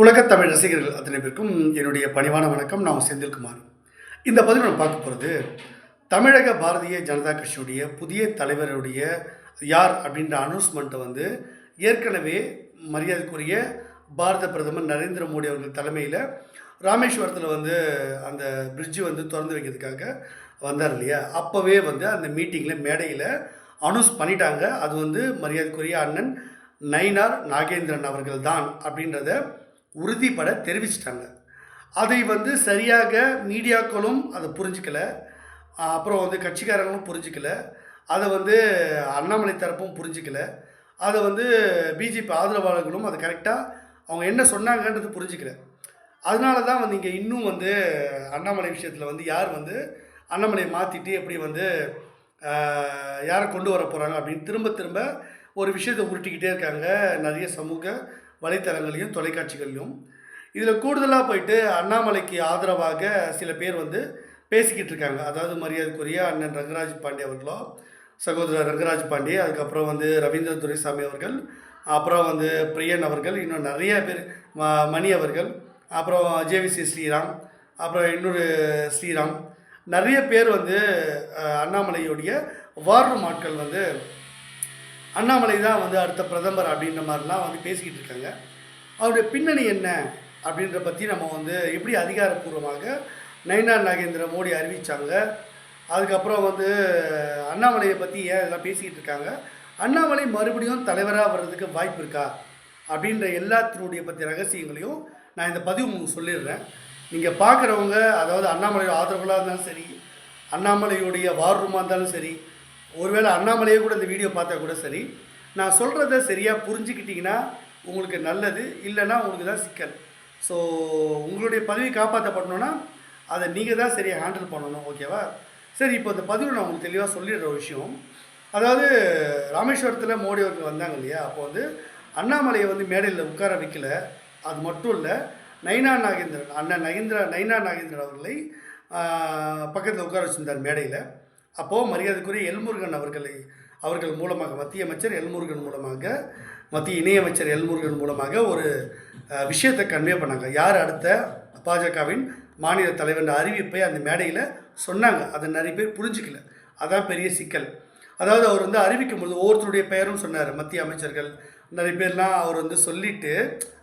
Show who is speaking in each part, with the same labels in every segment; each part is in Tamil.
Speaker 1: உலகத் தமிழ் ரசிகர்கள் அத்தனை பேருக்கும் என்னுடைய பணிவான வணக்கம். நான் செந்தில்குமார். இந்த பதிவு நம்ம பார்க்க போகிறது தமிழக பாரதிய ஜனதா கட்சியுடைய புதிய தலைவருடைய யார் அப்படின்ற அனௌன்ஸ்மெண்ட்டை வந்து ஏற்கனவே மரியாதைக்குரிய பாரத பிரதமர் நரேந்திர மோடி அவர்கள் தலைமையில் ராமேஸ்வரத்தில் வந்து அந்த பிரிட்ஜு வந்து திறந்து வைக்கிறதுக்காக வந்தார் இல்லையா? அப்போவே வந்து அந்த மீட்டிங்கில் மேடையில் அனௌன்ஸ் பண்ணிட்டாங்க. அது வந்து மரியாதைக்குரிய அண்ணன் நயினார் நாகேந்திரன் அவர்கள் தான் அப்படின்றத உறுதிப்பட தெரிவிச்சிட்டாங்க. அதை வந்து சரியாக மீடியாக்களும் அதை புரிஞ்சிக்கல. அப்புறம் வந்து கட்சிக்காரங்களும் புரிஞ்சிக்கல. அதை வந்து அண்ணாமலை தரப்பும் புரிஞ்சிக்கல. அதை வந்து பிஜேபி ஆதரவாளர்களும் அதை கரெக்டாக அவங்க என்ன சொன்னாங்கன்றது புரிஞ்சிக்கல. அதனால தான் வந்து இங்கே இன்னும் வந்து அண்ணாமலை விஷயத்தில் வந்து யார் வந்து அண்ணாமலையை மாற்றிட்டு எப்படி வந்து யாரை கொண்டு வர போகிறாங்க அப்படின்னு திரும்ப திரும்ப ஒரு விஷயத்தை உருட்டிக்கிட்டே இருக்காங்க நிறைய சமூக வலைத்தளங்களையும் தொலைக்காட்சிகள்லையும் இதில் கூடுதலாக போயிட்டு அண்ணாமலைக்கு ஆதரவாக சில பேர் வந்து பேசிக்கிட்டு இருக்காங்க. அதாவது மரியாதைக்குரிய அண்ணன் ரங்கராஜ் பாண்டே அவர்களோ சகோதரர் ரங்கராஜ் பாண்டே அதுக்கப்புறம் வந்து ரவீந்திர துரைசாமி அவர்கள் அப்புறம் வந்து பிரியன் அவர்கள் இன்னும் நிறைய பேர் ம- மணி அவர்கள் அப்புறம் ஜேவிசி ஸ்ரீராம் அப்புறம் இன்னொரு ஸ்ரீராம். நிறைய பேர் வந்து அண்ணாமலையுடைய வாரும் ஆட்கள் வந்து அண்ணாமலை தான் வந்து அடுத்த பிரதமர் அப்படின்ற மாதிரிலாம் வந்து பேசிக்கிட்டு இருக்காங்க. அவருடைய பின்னணி என்ன அப்படின்ற பற்றி நம்ம வந்து எப்படி அதிகாரப்பூர்வமாக நயினா நாகேந்திர மோடி அறிவித்தாங்க அதுக்கப்புறம் வந்து அண்ணாமலையை பற்றி ஏன் இதெல்லாம் பேசிக்கிட்டு இருக்காங்க? அண்ணாமலை மறுபடியும் தலைவராக வர்றதுக்கு வாய்ப்பு இருக்கா? அப்படின்ற எல்லாத்தினுடைய பற்றி ரகசியங்களையும் நான் இந்த பதிவு உங்களுக்கு சொல்லிடுறேன். நீங்கள் பார்க்குறவங்க அதாவது அண்ணாமலையோட ஆதரவுகளாக இருந்தாலும் சரி அண்ணாமலையுடைய வார் ரூமாக இருந்தாலும் சரி ஒருவேளை அண்ணாமலையே கூட இந்த வீடியோ பார்த்தா கூட சரி. நான் சொல்கிறத சரியாக புரிஞ்சுக்கிட்டிங்கன்னா உங்களுக்கு நல்லது இல்லைன்னா உங்களுக்கு தான் சிக்கல். ஸோ உங்களுடைய பதவி காப்பாற்றப்படணும்னா அதை நீங்கள் தான் சரியாக ஹேண்டில் பண்ணணும் ஓகேவா சரி இப்போ இந்த பதிவில் நான் உங்களுக்கு தெளிவாக சொல்லிடுற ஒரு விஷயம். அதாவது ராமேஸ்வரத்தில் மோடி அவர்கள் வந்தாங்க இல்லையா? அப்போ வந்து அண்ணாமலையை வந்து மேடையில் உட்கார வைக்கல. அது மட்டும் இல்லை நைனா நாகேந்திரன் அண்ணன் நகேந்திர நைனா நாகேந்திரன் அவர்களை பக்கத்தில் உட்கார வச்சுருந்தார் மேடையில். அப்போது மரியாதைக்குரிய எல்முருகன் அவர்களை அவர்கள் மூலமாக மத்திய அமைச்சர் எல்முருகன் மூலமாக மத்திய இணையமைச்சர் எல்முருகன் மூலமாக ஒரு விஷயத்தை கன்வே பண்ணாங்க. யார் அடுத்த? பாஜகவின் மாநில தலைவர் அறிவிப்பை அந்த மேடையில் சொன்னாங்க. அதை நிறைய பேர் புரிஞ்சிக்கல. அதான் பெரிய சிக்கல். அதாவது அவர் வந்து அறிவிக்கும் பொழுது ஒவ்வொருத்தருடைய பெயரும் சொன்னார். மத்திய அமைச்சர்கள் நிறைய பேர்லாம் அவர் வந்து சொல்லிவிட்டு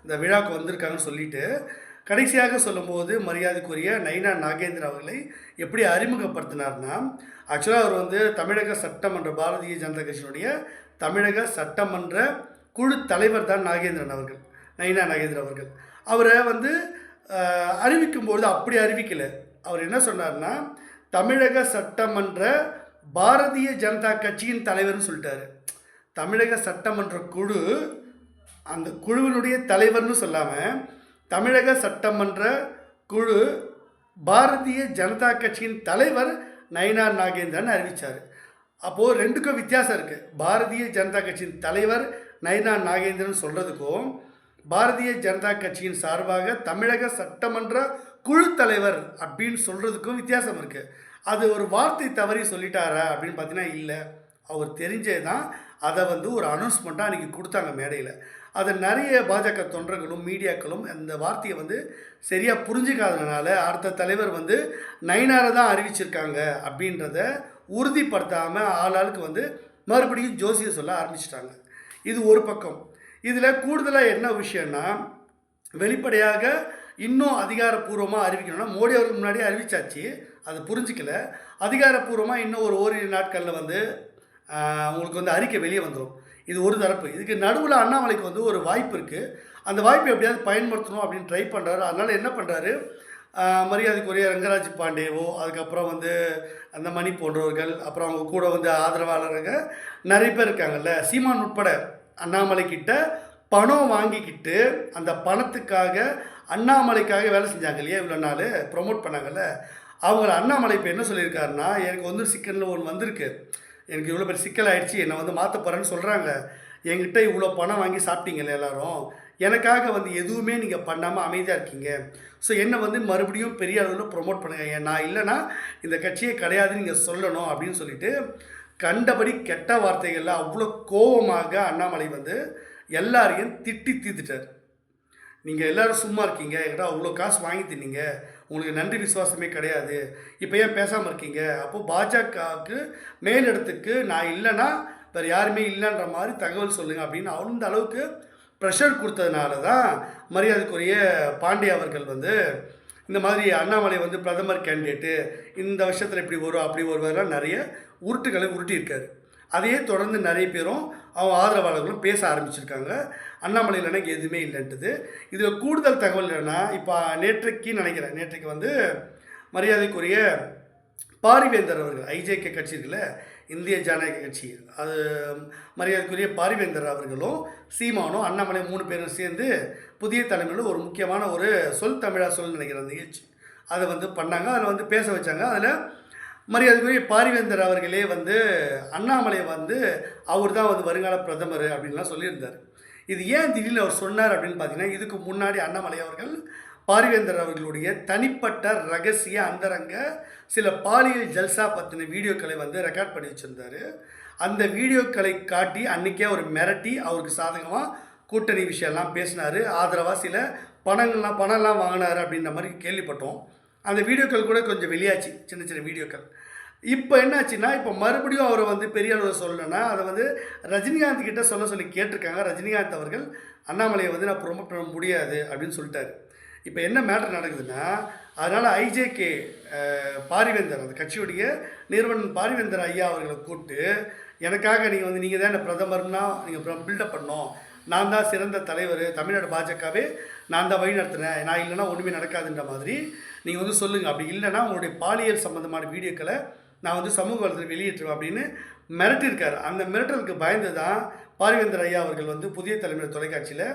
Speaker 1: இந்த விழாவுக்கு வந்திருக்காங்கன்னு சொல்லிவிட்டு கடைசியாக சொல்லும்போது மரியாதைக்குரிய நைனா நாகேந்திர அவர்களை எப்படி அறிமுகப்படுத்தினார்னா ஆக்சுவலாக அவர் வந்து தமிழக சட்டமன்ற பாரதிய ஜனதா கட்சியினுடைய தமிழக சட்டமன்ற குழு தலைவர் தான் நாகேந்திரன் அவர்கள் நைனா நாகேந்திரன் அவர்கள். அவரை வந்து அறிவிக்கும்போது அப்படி அறிவிக்கலை. அவர் என்ன சொன்னார்னா தமிழக சட்டமன்ற பாரதிய ஜனதா கட்சியின் தலைவர்னு சொல்லிட்டாரு. தமிழக சட்டமன்ற குழு அந்த குழுவினுடைய தலைவர்னு சொல்லாமல் தமிழக சட்டமன்ற குழு பாரதிய ஜனதா கட்சியின் தலைவர் நயினார் நாகேந்திரன் அறிவித்தார் அப்போது ரெண்டுக்கும் வித்தியாசம் இருக்குது பாரதிய ஜனதா கட்சியின் தலைவர் நயினார் நாகேந்திரன் சொல்கிறதுக்கும் பாரதிய ஜனதா கட்சியின் சார்பாக தமிழக சட்டமன்ற குழு தலைவர் அப்படின்னு சொல்கிறதுக்கும் வித்தியாசம் இருக்குது அது ஒரு வார்த்தை தவறி சொல்லிட்டாரா அப்படின்னு பார்த்தீங்கன்னா இல்லை. அவர் தெரிஞ்சே தான் அதை வந்து ஒரு அனௌன்ஸ்மெண்ட்டாக அன்றைக்கி கொடுத்தாங்க மேடையில். அதை நிறைய பாஜக தொண்டர்களும் மீடியாக்களும் அந்த வார்த்தையை வந்து சரியாக புரிஞ்சிக்காததுனால அடுத்த தலைவர் வந்து நைனாரை தான் அறிவிச்சிருக்காங்க அப்படின்றத உறுதிப்படுத்தாமல் ஆளாளுக்கு வந்து மறுபடியும் ஜோசியை சொல்ல ஆரம்பிச்சிட்டாங்க. இது ஒரு பக்கம். இதில் கூடுதலாக என்ன விஷயம்னா வெளிப்படையாக இன்னும் அதிகாரப்பூர்வமாக அறிவிக்கணும்னா மோடி அவருக்கு முன்னாடி அறிவிச்சாச்சு. அதை புரிஞ்சிக்கல. அதிகாரப்பூர்வமாக இன்னும் ஒரு ஓரிரு நாட்களில் வந்து அவங்களுக்கு உங்களுக்கு வந்து அறிக்கை வெளியே வந்துடும் இது ஒரு தரப்பு. இதுக்கு நடுவில் அண்ணாமலைக்கு வந்து ஒரு வாய்ப்பு இருக்குது அந்த வாய்ப்பை எப்படியாவது பயன்படுத்தணும் அப்படின்னு ட்ரை பண்ணுறாரு அதனால் என்ன பண்ணுறாரு மரியாதைக்குரிய ரங்கராஜ் பாண்டேவோ அதுக்கப்புறம் வந்து அந்த மணி போன்றவர்கள் அப்புறம் அவங்க கூட வந்து ஆதரவாளர்கள் நிறைய பேர் இருக்காங்கல்ல. சீமான் உட்பட அண்ணாமலை கிட்ட பணம் வாங்கிக்கிட்டு அந்த பணத்துக்காக அண்ணாமலைக்காக வேலை செஞ்சாங்க இல்லையா இவ்வளோ நாள்? ப்ரொமோட் பண்ணாங்கல்ல. அவங்கள அண்ணாமலை இப்போ என்ன சொல்லியிருக்காருன்னா எனக்கு வந்து சிக்கனில் ஒன்று வந்திருக்கு. எனக்கு இவ்வளோ பெரிய சிக்கல் ஆகிடுச்சி என்னை வந்து மாற்ற போகிறேன்னு சொல்கிறாங்க என்கிட்ட இவ்வளோ பணம் வாங்கி சாப்பிட்டீங்கல்ல எல்லாரும்? எனக்காக வந்து எதுவுமே நீங்கள் பண்ணாமல் அமைதியாக இருக்கீங்க. ஸோ என்னை வந்து மறுபடியும் பெரிய அளவில் ப்ரொமோட் பண்ணுங்கள் ஏன் நான் இல்லைன்னா இந்த கட்சியே கிடையாதுன்னு நீங்கள் சொல்லணும் அப்படின்னு சொல்லிட்டு கண்டபடி கெட்ட வார்த்தைகளில் அவ்வளோ கோபமாக அண்ணாமலை வந்து எல்லாரையும் திட்டி தீர்த்துட்டார். நீங்கள் எல்லோரும் சும்மா இருக்கீங்க என்கிட்ட அவ்வளோ காசு வாங்கி தின்னீங்க. உங்களுக்கு நன்றி விசுவாசமே கிடையாது. இப்போ ஏன் பேசாமல் இருக்கீங்க? அப்போது பாஜகவுக்கு மேலிடத்துக்கு நான் இல்லைன்னா வேறு யாருமே இல்லைன்ற மாதிரி தகவல் சொல்லுங்கள் அப்படின்னு அந்த அளவுக்கு ப்ரெஷர் கொடுத்ததுனால தான் மரியாதைக்குரிய பாண்டே அவர்கள் வந்து இந்த மாதிரி அண்ணாமலை வந்து பிரதமர் கேண்டிடேட்டு இந்த வருஷத்தில் இப்படி வரும் அப்படி வருவாரெலாம் நிறைய உருட்டுகளை உருட்டியிருக்காரு. அதையே தொடர்ந்து நிறைய பேரும் அவங்க ஆதரவாளர்களும் பேச ஆரம்பிச்சிருக்காங்க. அண்ணாமலையில் எனக்கு எதுவுமே இல்லைன்ட்டுது இதில் கூடுதல் தகவல் என்னென்னா இப்போ நேற்றைக்கு நினைக்கிறேன் நேற்றைக்கு வந்து மரியாதைக்குரிய பாரிவேந்தர் அவர்கள் ஐஜேகே கட்சி இருக்குல்ல இந்திய ஜனநாயக கட்சி அது மரியாதைக்குரிய பாரிவேந்தர் அவர்களும் சீமானும் அண்ணாமலை மூணு பேரும் சேர்ந்து புதிய தலைமையில் ஒரு முக்கியமான ஒரு சொல் தமிழா சொல் நினைக்கிற நிகழ்ச்சி. அதை வந்து பண்ணாங்க அதில் வந்து பேச வச்சாங்க. அதில் மரியாதைக்குரிய பாரிவேந்தர் அவர்களே வந்து அண்ணாமலை வந்து அவர் தான் வந்து வருங்கால பிரதமர் அப்படின்லாம் சொல்லியிருந்தார். இது ஏன் திடீர்னு அவர் சொன்னார் அப்படின்னு பார்த்தீங்கன்னா இதுக்கு முன்னாடி அண்ணாமலை அவர்கள் பாரிவேந்தர் அவர்களுடைய தனிப்பட்ட ரகசிய அந்தரங்க சில பாலியல் ஜல்சா பற்றின வீடியோக்களை வந்து ரெக்கார்ட் பண்ணி வச்சுருந்தாரு. அந்த வீடியோக்களை காட்டி அன்றைக்கே அவர் மிரட்டி அவருக்கு சாதகமாக கூட்டணி விஷயம்லாம் பேசினார். ஆதரவாக சில பணங்கள்லாம் பணம்லாம் வாங்கினார் அப்படின்ற மாதிரி கேள்விப்பட்டோம். அந்த வீடியோக்கள் கூட கொஞ்சம் வெளியாச்சு சின்ன சின்ன வீடியோக்கள். இப்போ என்னாச்சுன்னா இப்போ மறுபடியும் அவரை வந்து பெரிய அளவில் சொல்லலைன்னா அதை வந்து ரஜினிகாந்த் கிட்ட சொல்ல சொல்லி கேட்டிருக்காங்க. ரஜினிகாந்த் அவர்கள் அண்ணாமலையை வந்து நான் ப்ரொமோட் பண்ண முடியாது அப்படின்னு சொல்லிட்டாரு. இப்போ என்ன மேட்டர் நடக்குதுன்னா அதனால் ஐஜேகே பாரிவேந்தர் அந்த கட்சியுடைய நிறுவனம் பாரிவேந்தர் ஐயா அவர்களை கூப்பிட்டு எனக்காக நீங்கள் வந்து நீங்கள் தான் என்ன பிரதமர்னா நீங்கள் பில்டப் பண்ணோம் நான் தான் சிறந்த தலைவர் தமிழ்நாடு பாஜகவே நான் தான் வழி நடத்தினேன் நான் இல்லைன்னா ஒன்றுமே நடக்காதுன்ற மாதிரி நீங்கள் வந்து சொல்லுங்கள் அப்படி இல்லைன்னா உங்களுடைய பாலியல் சம்மந்தமான வீடியோக்களை நான் வந்து சமூக வளத்தில் வெளியிட்டுருவேன் அப்படின்னு மிரட்டிருக்கார் அந்த மிரட்டலுக்கு பயந்து தான் பாரிவேந்தர் ஐயா அவர்கள் வந்து புதிய தலைமுறை தொலைக்காட்சியில்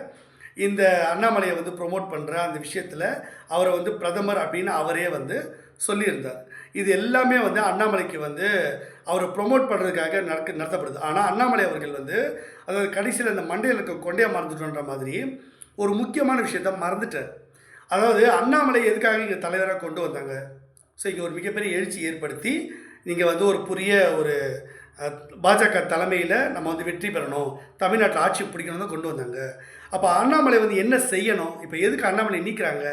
Speaker 1: இந்த அண்ணாமலையை வந்து ப்ரொமோட் பண்ணுற அந்த விஷயத்தில் அவரை வந்து பிரதமர் அப்படின்னு அவரே வந்து சொல்லியிருந்தார். இது எல்லாமே வந்து அண்ணாமலைக்கு வந்து அவரை ப்ரொமோட் பண்ணுறதுக்காக நடக்க நடத்தப்படுது. ஆனால் அண்ணாமலை அவர்கள் வந்து அதாவது கடைசியில் அந்த மண்டையில் இருக்க கொண்டையை மறந்துட்டோன்ற மாதிரி ஒரு முக்கியமான விஷயத்த மறந்துட்டார். அதாவது அண்ணாமலை எதுக்காக இங்கே தலைவராக கொண்டு வந்தாங்க? ஸோ இங்கே ஒரு மிகப்பெரிய எழுச்சி ஏற்படுத்தி நீங்கள் வந்து ஒரு புதிய ஒரு பாஜக தலைமையில் நம்ம வந்து வெற்றி பெறணும் தமிழ்நாட்டில் ஆட்சி பிடிக்கணும் தான் கொண்டு வந்தாங்க. அப்போ அண்ணாமலை வந்து என்ன செய்யணும்? இப்போ எதுக்கு அண்ணாமலை நீக்கிறாங்க?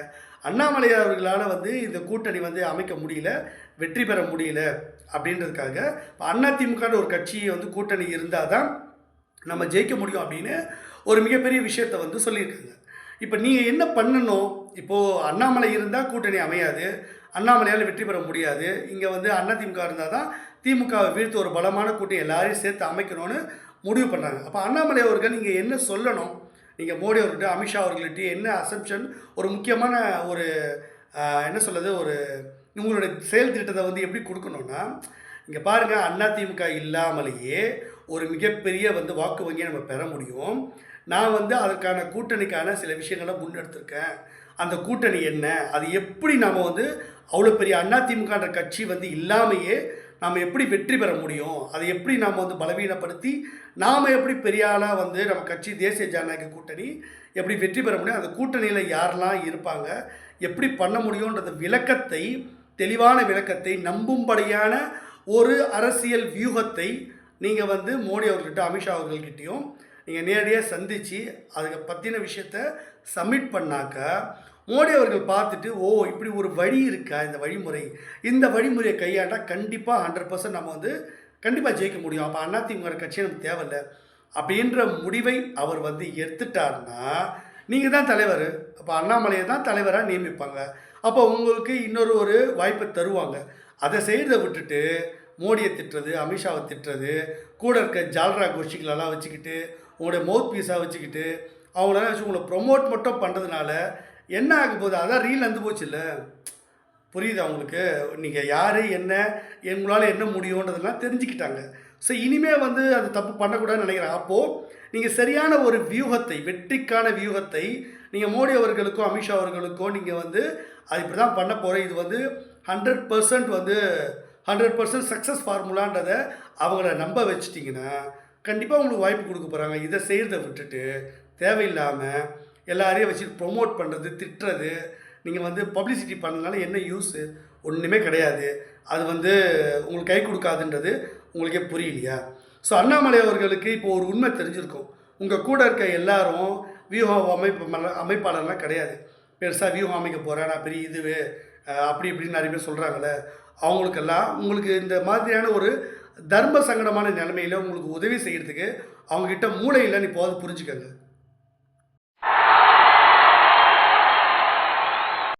Speaker 1: அண்ணாமலை அவர்களால் வந்து இந்த கூட்டணி வந்து அமைக்க முடியல வெற்றி பெற முடியல அப்படின்றதுக்காக இப்போ ஒரு கட்சி வந்து கூட்டணி இருந்தால் தான் நம்ம ஜெயிக்க முடியும் அப்படின்னு ஒரு மிகப்பெரிய விஷயத்தை வந்து சொல்லியிருக்காங்க. இப்போ நீங்கள் என்ன பண்ணணும்? இப்போது அண்ணாமலை இருந்தால் கூட்டணி அமையாது அண்ணாமலையால் வெற்றி பெற முடியாது இங்கே வந்து அதிமுக இருந்தால் தான் திமுகவை வீழ்த்து ஒரு பலமான கூட்டணி எல்லாரையும் சேர்த்து அமைக்கணும்னு முடிவு பண்ணாங்க அப்போ அண்ணாமலை அவர்கள் நீங்கள் என்ன சொல்லணும்? நீங்கள் மோடி அவர்கிட்ட அமித்ஷா அவர்கள்ட்ட என்ன அசம்ஷன் ஒரு முக்கியமான ஒரு என்ன சொல்கிறது ஒரு உங்களுடைய செயல் திட்டத்தை வந்து எப்படி கொடுக்கணும்னா இங்கே பாருங்கள் அதிமுக இல்லாமலேயே ஒரு மிகப்பெரிய வந்து வாக்கு வங்கியை நம்ம பெற முடியும். நான் வந்து அதற்கான கூட்டணிக்கான சில விஷயங்களை முன்னெடுத்திருக்கேன். அந்த கூட்டணி என்ன? அது எப்படி நாம் வந்து அவ்வளோ பெரிய அதிமுகன்ற கட்சி வந்து இல்லாமையே நாம் எப்படி வெற்றி பெற முடியும்? அதை எப்படி நாம் வந்து பலவீனப்படுத்தி நாம் எப்படி பெரியாளாக வந்து நம்ம கட்சி தேசிய ஜனநாயக கூட்டணி எப்படி வெற்றி பெற முடியும்? அந்த கூட்டணியில் யாரெல்லாம் இருப்பாங்க? எப்படி பண்ண முடியும்ன்றது விளக்கத்தை தெளிவான விளக்கத்தை நம்பும்படியான ஒரு அரசியல் வியூகத்தை நீங்கள் வந்து மோடி அவர்கள்ட்ட அமித்ஷா அவர்கள்கிட்டையும் நீங்கள் நேரடியாக சந்தித்து அதுக்கு பற்றின விஷயத்த சப்மிட் பண்ணாக்க மோடி அவர்கள் பார்த்துட்டு ஓ இப்படி ஒரு வழி இருக்கா இந்த வழிமுறை? இந்த வழிமுறையை கையாண்டால் கண்டிப்பாக ஹண்ட்ரட் பர்சன்ட் நம்ம வந்து கண்டிப்பாக ஜெயிக்க முடியும். அப்போ அதிமுக கட்சி நமக்கு தேவையில்ல. அப்படின்ற முடிவை அவர் வந்து எடுத்துட்டாருன்னா நீங்கள் தான் தலைவர். அப்போ அண்ணாமலையை தான் தலைவராக நியமிப்பாங்க. அப்போ உங்களுக்கு இன்னொரு ஒரு வாய்ப்பை தருவாங்க. அதை செய்கிறத விட்டுட்டு மோடியை திட்டுறது அமித்ஷாவை திட்டுறது கூட இருக்க ஜால்ரா கோஷ்டிகளெல்லாம் வச்சுக்கிட்டு உங்களுடைய மவுத் பீஸாக வச்சுக்கிட்டு அவங்களெல்லாம் வச்சு உங்களை ப்ரொமோட் மட்டும் பண்ணுறதுனால என்ன ஆக போகுது? அதான் ரீல் வந்து போச்சு இல்லை புரியுது அவங்களுக்கு நீங்கள் யார் என்ன எங்களால் என்ன முடியுன்றதெல்லாம் தெரிஞ்சுக்கிட்டாங்க. ஸோ இனிமேல் வந்து அது தப்பு பண்ணக்கூடாதுன்னு நினைக்கிறேன். அப்போது நீங்கள் சரியான ஒரு வியூகத்தை வெற்றிக்கான வியூகத்தை நீங்கள் மோடி அவர்களுக்கோ அமித்ஷா அவர்களுக்கோ நீங்கள் வந்து அது இப்படி தான் பண்ண போகிறேன் இது வந்து ஹண்ட்ரட் பர்சன்ட் வந்து ஹண்ட்ரட் பர்சன்ட் சக்ஸஸ் ஃபார்முலான்றதை அவங்கள நம்ப வச்சிட்டிங்கன்னா கண்டிப்பாக உங்களுக்கு வாய்ப்பு கொடுக்க போகிறாங்க இதை செய்கிறத விட்டுட்டு தேவையில்லாமல் எல்லாரையும் வச்சு ப்ரொமோட் பண்ணுறது திட்டுறது நீங்கள் வந்து பப்ளிசிட்டி பண்ணனால என்ன யூஸு ஒன்றுமே கிடையாது. அது வந்து உங்களுக்கு கை கொடுக்காதுன்றது உங்களுக்கே புரியலையா? ஸோ அண்ணாமலை அவர்களுக்கு இப்போ ஒரு உண்மை தெரிஞ்சிருக்கும். உங்கள் கூட இருக்க எல்லாரும் வியூகம் அமைப்பு அமைப்பாளர்லாம் கிடையாது. பெருசாக வியூகம் அமைக்க போகிறேன் நான் பெரிய இது அப்படி இப்படின்னு நிறைய பேர் சொல்கிறாங்களே அவங்களுக்கெல்லாம் உங்களுக்கு இந்த மாதிரியான ஒரு தர்ம சங்கடமான நிலைமையில் உங்களுக்கு உதவி செய்கிறதுக்கு அவங்கக்கிட்ட மூளை இல்லைன்னு இப்போது புரிஞ்சுக்கங்க.